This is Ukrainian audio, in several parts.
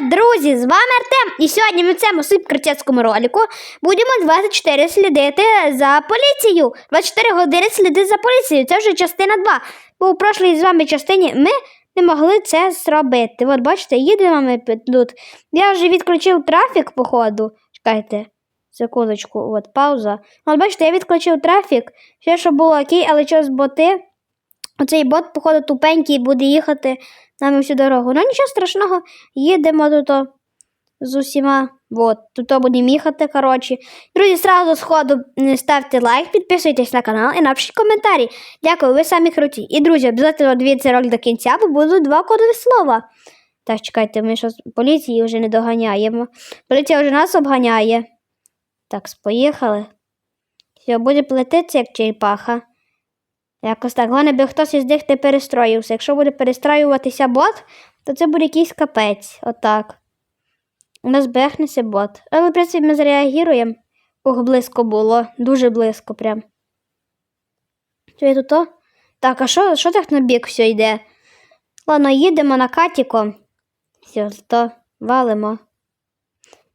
Привіт, друзі! З вами Артем. І сьогодні ми в цьому суперкрутецькому ролику будемо 24 слідити за поліцією. 24 години слідити за поліцією. Це вже частина 2. Бо у прошлій з вами частині ми не могли це зробити. От бачите, їдемо ми тут. Я вже відключив трафік, походу. Чекайте, секундочку, от пауза. От бачите, я відключив трафік. Ще що було окей, але через боти. Оцей бот, походу, тупенький буде їхати нами всю дорогу. Ну нічого страшного, їдемо тут з усіма. От, тут будемо їхати, коротше. Друзі, сразу з ходу ставте лайк, підписуйтесь на канал і напишіть коментарі. Дякую, ви самі круті. І, друзі, обов'язково дивіться ролик до кінця, бо будуть два кодові слова. Так, чекайте, ми щось поліції вже не доганяємо. Поліція вже нас обганяє. Так, поїхали. Все, буде плетитися, як черепаха. Якось так. Головне, би хтось із них не перестроївся. Якщо буде перестраюватися бот, то це буде якийсь капець. Отак. У нас бехнеться бот. Але, в принципі, ми зреагуємо. Ох, близько було. Дуже близько прям. Що я тут? то? Так, а що, що так на бік все йде? Ладно, їдемо на катіко. Все, то валимо.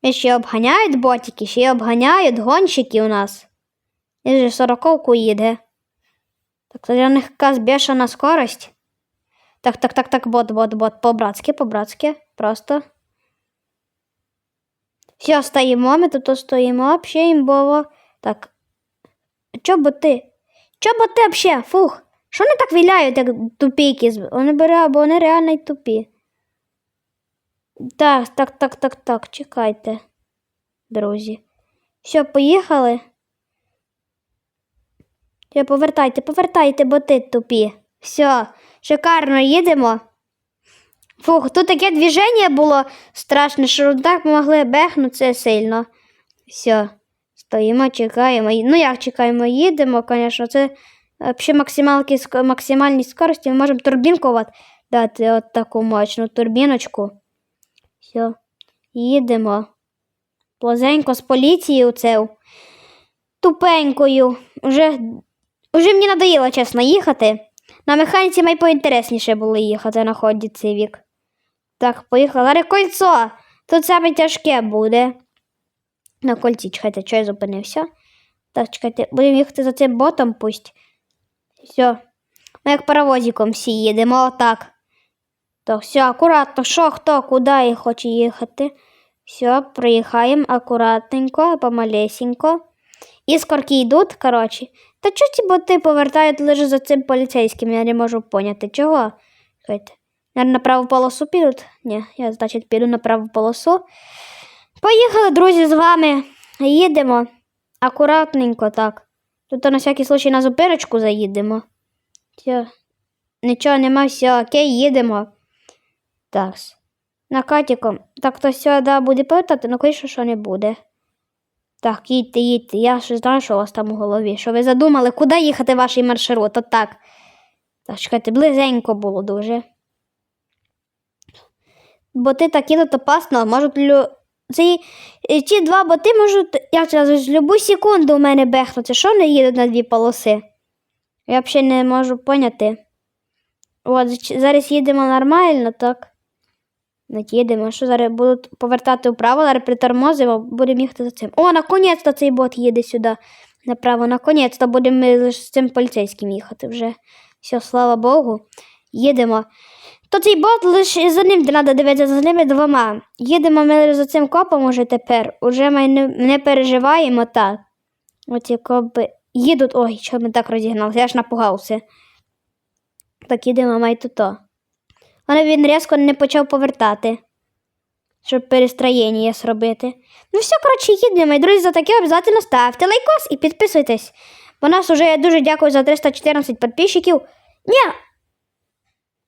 І ще обганяють ботики, ще обганяють гонщики у нас. І вже сороковку їде. Так, для них якась бешена скорость. Так, так, так, так, бот, бот, бот. По-братськи, по-братськи. Просто. Все, стоїмо, ми тут стоїмо, взагалі імбово. Так. Чо боти? Чо боти взагалі? Фух. Що вони так віляють, як тупійки? з- Вони бере, бо вони реально й тупі. Так, так, так, так, так, чекайте, друзі. Все, поїхали. Все, повертайте, повертайте, боти тупі. Все, шикарно їдемо. Фух, тут таке движення було страшне, що так могли бехнутися сильно. Все, стоїмо, чекаємо. Ну як чекаємо, їдемо, звісно. Це взагалі максималки, ск- максимальні скорості. Ми можемо турбінку дати от таку мощну турбіночку. Все, їдемо. Плозенько з поліцією це тупенькою. Уже, уже мені надоїло, чесно, їхати. На механіці май поінтересніше було їхати на ході цей вік. Так, поїхали. Зараз кольцо. Тут саме тяжке буде. На кольці, чекайте, що я зупинився. Так, чекайте, будемо їхати за цим ботом пусть. Все. Ми як паровозиком всі їдемо, отак. Так, все, акуратно, що, хто, куди хоче їхати. Все, проїхаємо акуратненько, помалесенько. Іскорки йдуть, коротше. Та чого ці боти повертають лише за цим поліцейським, я не можу поняти. Чого? Чекайте. На праву полосу підуть? Ні, я, значить, піду на праву полосу. Поїхали, друзі, з вами. Їдемо. Акуратненько так. Тут на всякий случай на зупиночку заїдемо. Все. Нічого нема, все, окей, їдемо. Так. На катіком. Так, то сюди буде повертати, ну конечно, що не буде. Так, їдьте, їдьте. Я ж знаю, що у вас там у голові. Що ви задумали, куди їхати ваш маршрут? От так. Чекайте, близенько було дуже. Боти такі тут опасно, можуть лю... Ці, е, ці два боти можуть, як це називається, любу секунду у мене бехнути. Що вони їдуть на дві полоси? Я взагалі не можу поняти. От, зараз їдемо нормально, так? Так, їдемо. Що зараз будуть повертати вправо, зараз притормозимо, будемо їхати за цим. О, наконець-то цей бот їде сюди. Направо, наконець-то будемо ми з цим поліцейським їхати вже. Все, слава Богу. Їдемо. То цей бот лише за ним треба дивитися, за ними двома. Їдемо ми за цим копом уже тепер. Уже ми не, не переживаємо так. От як їдуть. Ой, що ми так розігналися, я ж напугався. Так їдемо май тут. Але він різко не почав повертати, щоб перестроєння зробити. Ну все, коротше, їдемо. І, друзі, за таке обов'язково ставте лайкос і підписуйтесь. Бо нас уже я дуже дякую за 314 підписчиків. Ні,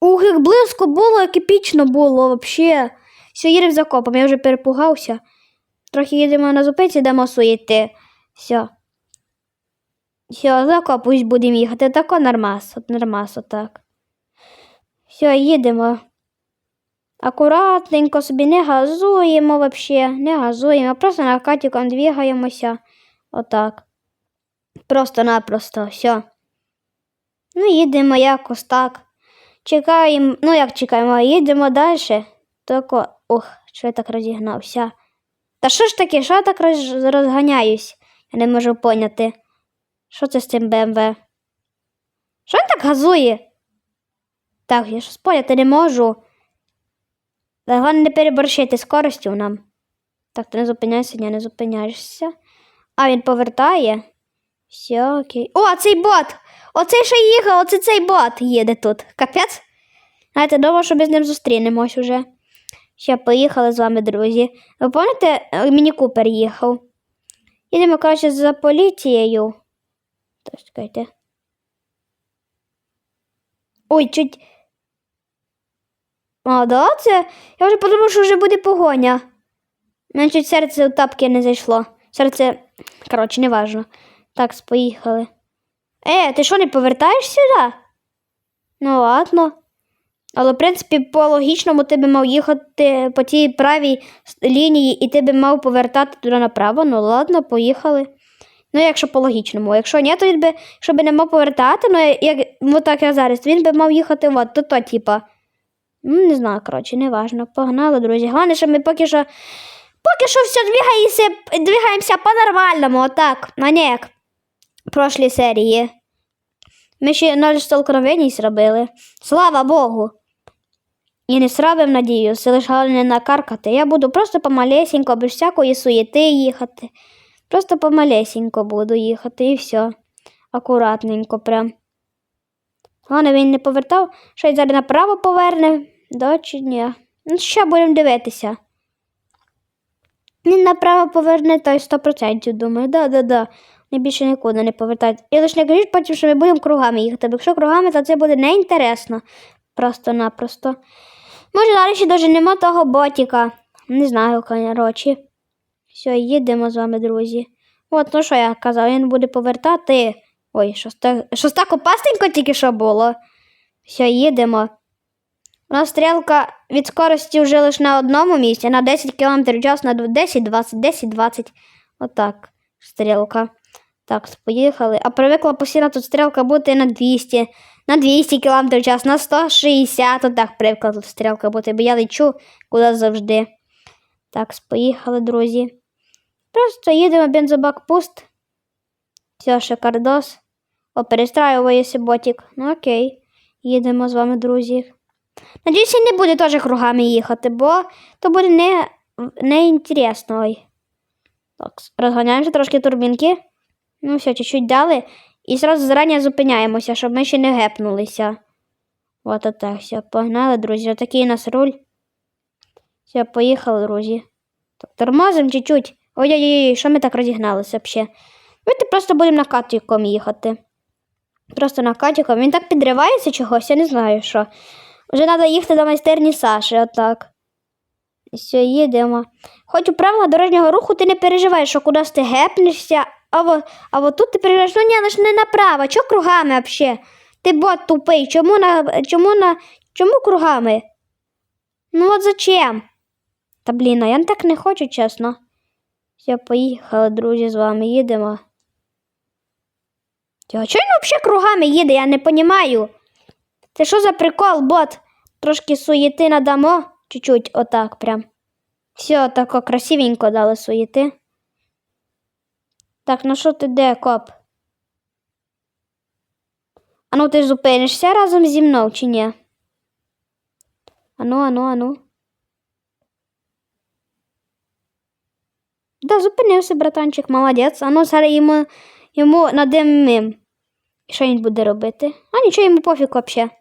Ух, як близько було, як епічно було вообще. Все, їдемо за копом, я вже перепугався. Трохи їдемо на зупинці, дамо суєти. Все. Все, за коп будемо їхати. Тако нормас, от отак. Все, їдемо. Акуратненько собі не газуємо вообще, не газуємо, просто на катіком двигаємося. Отак. Просто-напросто, все. Ну, їдемо якось так. Чекаємо, ну як чекаємо, їдемо далі. тако. Ох, що я так розігнався. Та що ж таке, що я так роз... розганяюсь? Я не можу поняти. Що це з цим БМВ? Що він так газує? Так, я щось поняти не можу. Та Головне не переборщити скоростю нам. Так, ти не зупиняйся, ні, не зупиняєшся. А, він повертає. Все, окей. О, цей бот! Оцей що їхав, оце цей бот їде тут. Капець. Знаєте, думав, що ми з ним зустрінемось уже. Ще поїхали з вами, друзі. Ви пам'ятаєте, е, Міні Купер їхав? Їдемо, коротше, за поліцією. Так, чекайте. Ой, чуть. А, да, це. Я вже подумав, що вже буде погоня. Чуть серце у тапки не зайшло. Серце. Коротше, неважно. Так, поїхали. Е, ти що, не повертаєш сюди? Ну, ладно. Але, в принципі, по логічному ти би мав їхати по тій правій лінії, і ти би мав повертати туди направо. Ну, ладно, поїхали. Ну, якщо по логічному. Якщо ні, то він би, якщо не мав повертати, ну, як, ну так як зараз, він би мав їхати от, то, то, типа. Ну, не знаю, коротше, неважно. Погнали, друзі. Головне, що ми поки що. Поки що все двигаємося, двигаємося по-нормальному, отак, а не як в прошлій серії. Ми ще ноль столкновень зробили. Слава Богу. І не срабим, надіюся, лише головне не накаркати. Я буду просто помалесенько, без всякої суєти їхати. Просто помалесенько буду їхати і все. Акуратненько прям. Головне, він не повертав, що й зараз направо поверне, да чи ні. Ну, ще будемо дивитися. Він направо поверне той 100%, думаю. Да-да-да. Не більше нікуди не повертають. І лише не кажіть потім, що ми будемо кругами їхати. Бо якщо кругами, то це буде неінтересно. Просто-напросто. Може, далі ще доженемо того ботіка. Не знаю, коротше. Все, їдемо з вами, друзі. От, ну що я казав, він буде повертати. Ой, щось так, щось так опасненько тільки що було. Все, їдемо. У нас стрілка від скорості вже лише на одному місці, на 10 км час, на 10-20, 10-20. Отак. Стрілка. Так, поїхали. А привикла постійно тут стрілка бути на 200, на 200 км час, на 160. Отак привикла тут стрілка бути, бо я лечу куди завжди. Так, поїхали, друзі. Просто їдемо, бензобак пуст. Все, шикардос. О, перестраюється ботик. Ну окей. Їдемо з вами, друзі. Надіюсь, він не буде теж кругами їхати, бо то буде не, не інтересно. Ой. Так, розганяємося трошки турбінки. Ну, все, чуть-чуть дали. І зразу зарані зупиняємося, щоб ми ще не гепнулися. От отак, все, погнали, друзі. Отакий у нас руль. Все, поїхали, друзі. Так, тормозимо чуть-чуть. Ой-ой-ой, що ми так розігналися взагалі? Давайте просто будемо на катіком їхати. Просто на катіком. Він так підривається чогось, я не знаю що. Вже треба їхати до майстерні Саші, отак. Все, їдемо. Хоч у правила дорожнього руху ти не переживаєш, що кудись ти гепнешся, а во, а во тут ти переживаєш, ну ні, лиш не направо, чого кругами взагалі? Ти бот тупий, чому на чому на чому кругами? Ну от зачем? Та блін, а я так не хочу, чесно. Все, поїхали, друзі, з вами їдемо. Чого він взагалі кругами їде, я не розумію. Це що за прикол, бот? Трошки суєти надамо, чуть-чуть, отак прям. Все, тако красивенько дали суєти. Так, ну що ти де, коп? А ну ти ж зупинишся разом зі мною чи ні? Ану, ану, ану. Да, зупинився, братанчик, молодець. Ану, зараз йому, йому надимим. І що він буде робити? А нічого йому пофіг взагалі.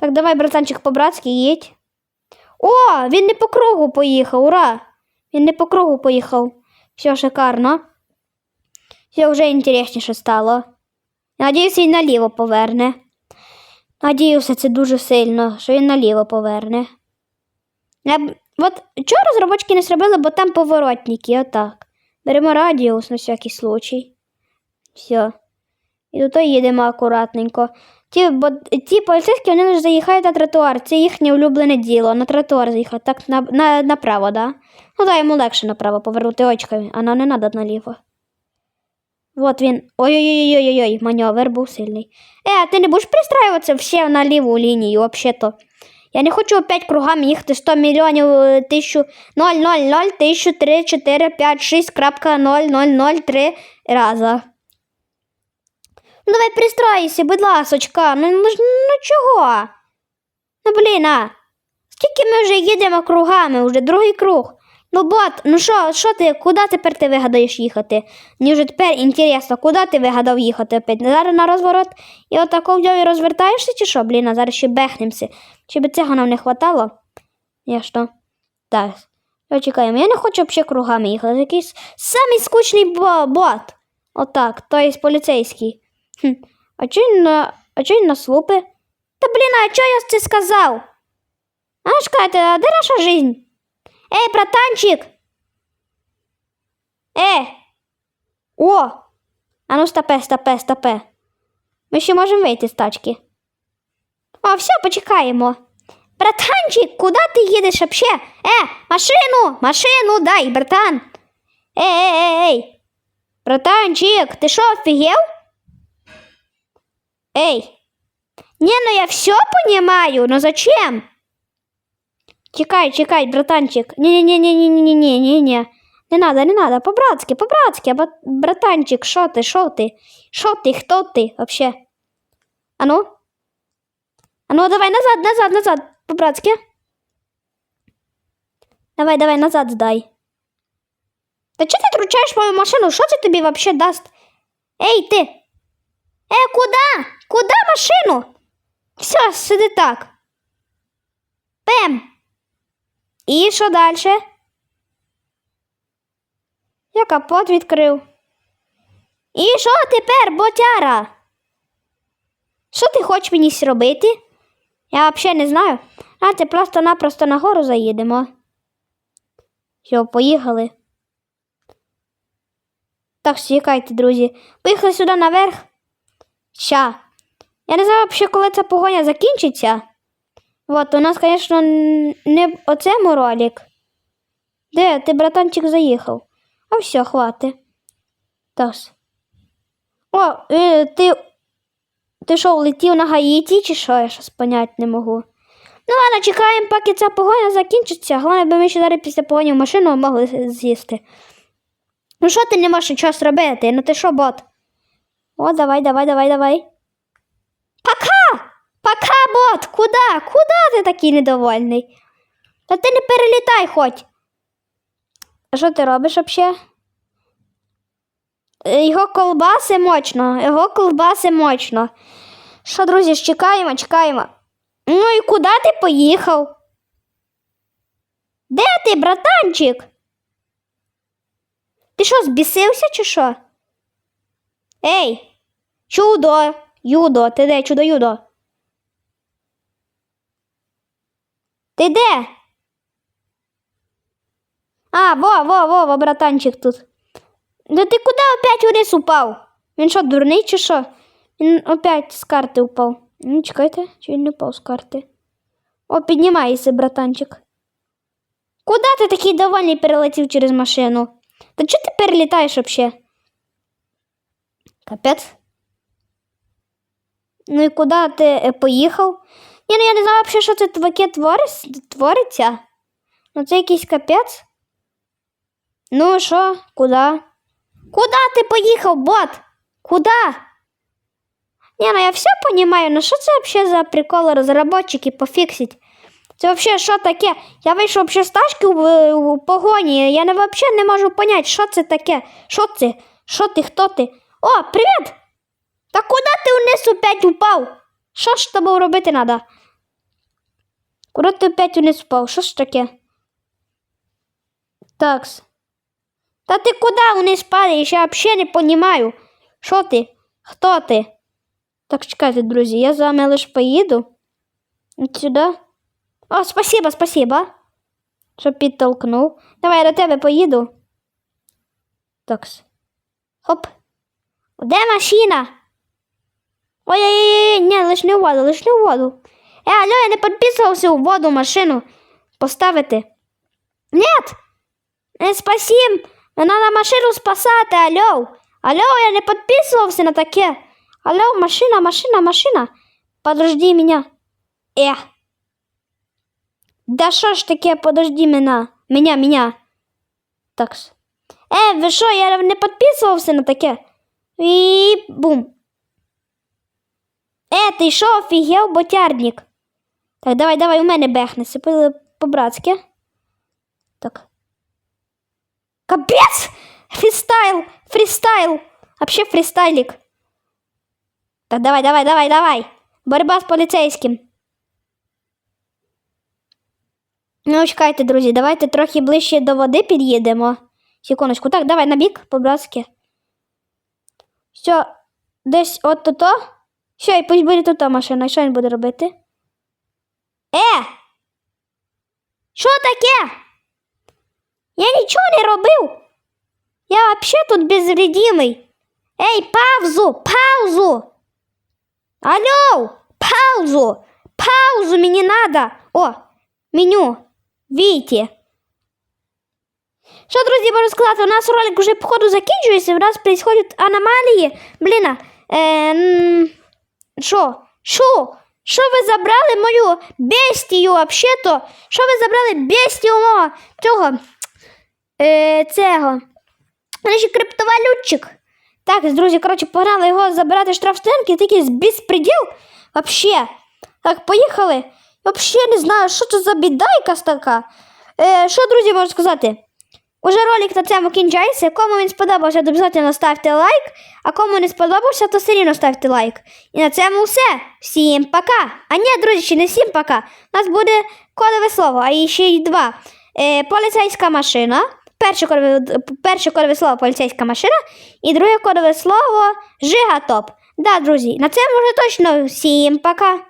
Так, давай, братанчик, по-братськи, їдь. О, він не по кругу поїхав, ура! Він не по кругу поїхав. Все шикарно. Все вже інтересніше стало. Надіюсь, він наліво поверне. Надіюся, це дуже сильно, що він наліво поверне. Я... От чого розробочки не зробили, бо там поворотники, отак. Беремо радіус на всякий случай. Все. І тут їдемо акуратненько. Ті, бо, ті поліцейські вони лише заїхають на тротуар. Це їхнє улюблене діло. На тротуар заїхати. Так на, на, направо, да? Ну да, йому легше направо повернути очками, а нам не треба наліво. От він. Ой-ой-ой-ой-ой, маневр був сильний. Е, а ти не будеш пристраюватися ще на ліву лінію, взагалі-то. Я не хочу опять кругами їхати 100 мільйонів е, тисячу 0, 0, 0, 1003, 4, 5, 6, крапка 0, 0, 0, 3 раза. Ну давай пристройся, будь ласочка. Ну, ну, ну чого? Ну блін, а. Скільки ми вже їдемо кругами, вже другий круг. Ну, бот, ну що, що ти, куди тепер ти вигадаєш їхати? Мені вже тепер інтересно, куди ти вигадав їхати опять? Зараз на розворот і отако взяв і розвертаєшся чи що, блін, а зараз ще бехнемося. Чи би цього нам не хватало? Я що? Так. Чекаємо? Я не хочу взагалі кругами їхати. Якийсь самий скучний бот. Отак, той поліцейський. Хм. А він на, а чого на слупи? Та блін, а чого я це сказав? А чекайте, а де наша жизнь? Ей, братанчик! Е! О! А ну стопе, стопе, стопе. Ми ще можемо вийти з тачки. О, все, почекаємо. Братанчик, куди ти їдеш вообще? Е, машину, машину дай, братан. Ей, ей, ей, ей. Братанчик, ти що, офігел? Ей. Не, ну я все понимаю, но зачем? Чекай, чекай, братанчик. Не-не-не-не-не-не-не-не-не. Не надо, не надо. По-братски, по-братски. Братанчик, що ти, що ти? Що ти, хто ти вообще? А ну? А ну, давай назад, назад, назад. По-братски. Давай, давай, назад здай. Та чого ти тручаєш мою машину? Що це тобі вообще дасть? Ей, ти! Е, куди? Куди машину? Все, сиди так. Пем. І що далі? Я капот відкрив. І що тепер, ботяра? Що ти хочеш мені зробити? Я взагалі не знаю. Давайте просто-напросто нагору заїдемо. Все, поїхали. Так, чекайте, друзі. Поїхали сюди наверх. Ща. Я не знаю взагалі, коли ця погоня закінчиться. От, у нас, звісно, не в оцему ролик. Де, ти, братанчик, заїхав? А все, хвати. Так. О, е, ти. Ти що, улетів на Гаїті, чи що? Я щось понять не можу. Ну ладно, чекаємо, поки ця погоня закінчиться. Головне, бо ми ще зараз після погоні в машину могли з'їсти. Ну що ти не можеш нічого зробити? Ну ти що, бот? О, давай, давай, давай, давай. Пока! Пока, бот! Куда? Куда ти такий недовольний? Та ти не перелітай хоч. А що ти робиш взагалі? Його колбаси мощно, його колбаси мощно. Що, друзі, ж чекаємо, чекаємо. Ну і куди ти поїхав? Де ти, братанчик? Ти що, збісився чи що? Ей, чудо, юдо, ти де, чудо юдо? Ти де? А, во, во, во, во, братанчик тут. Да ти куди опять вниз упав? Він що, дурний чи що? Він опять з карти упав. Ну, чекайте, чи він не впав з карти. О, піднімайся, братанчик. Куди ти такий довольний перелетів через машину? Та чого ти перелітаєш вообще? Капець. Ну і куди ти е, поїхав? Ні, ну я не знаю взагалі, що це таке твориться. Ну це якийсь капець. Ну що, куди? Куда ти поїхав, бот? Куда? Не, ну я все понимаю, ну що це вообще за приколи розробники пофіксить? Це вообще що таке? Я вийшов вообще з тачки в, в погоні, я не вообще не можу понять, що це таке? Що це? Що ти, хто ти? О, привіт! Та куди ти вниз опять упав? Що ж тобою робити треба? Куди ти опять вниз впав? Що ж таке? Такс. Та ти куди вниз падаєш? Я взагалі не розумію. Що ти? Хто ти? Так, чекайте, друзі, я з вами лише поїду. Сюди. О, спасибо, спасибо. Що підтолкнув. Давай я до тебе поїду. Такс. Хоп. Де машина? Ой-ой-ой, ні, лиш не у воду, лиш не у воду. Е, алло, я не підписувався у воду машину поставити. Нет! Не спасім! Не надо машину спасати, алло. Алло, я не підписувався на таке. Алло, машина, машина, машина. Подожди меня. Э. Да що ж таке, подожди мене. Меня, меня. Так. Е, ви що, я не підписувався на таке. І бум. Е, ти що, офігел, ботярник? Так, давай, давай, у мене бехнеться по- по-братськи. Так. Капець! Фрістайл! Фрістайл! Вообще фрістайлік. Так, давай, давай, давай, давай. Боротьба з поліцейським. Ну, чекайте, друзі, давайте трохи ближче до води під'їдемо. Секундочку. Так, давай на бік, по-братськи. Все, десь от тут. Все, і пусть буде тут машина. Що він буде робити? Е! Що таке? Я нічого не робив. Я взагалі тут безвредимий. Ей, паузу, паузу. Алло, паузу, паузу мені надо. О, меню. Війте. Що, друзі, можу сказати, у нас ролик вже походу закінчується, у нас происходять аномалії. Блін, е, що? Що? Що ви забрали мою бестію, взагалі-то? Що ви забрали бестію мого цього? Е, цього. Значить, криптовалютчик. Так, друзі, коротше, погнали його забирати штрафстенки, такий безпреділ. Вообще. Так, поїхали. Вообще не знаю, що це за біда якась така. Е, що, друзі, можу сказати? Уже ролик на цьому кінчається. Кому він сподобався, то обов'язково ставте лайк. А кому не сподобався, то все рівно ставте лайк. І на цьому все. Всім пока. А ні, друзі, ще не всім пока. У нас буде кодове слово, а ще й два. Е, поліцейська машина. Перше кодове, перше кодове слово поліцейська машина. І друге кодове слово жигатоп. Да, друзі, на цьому вже точно всім пока.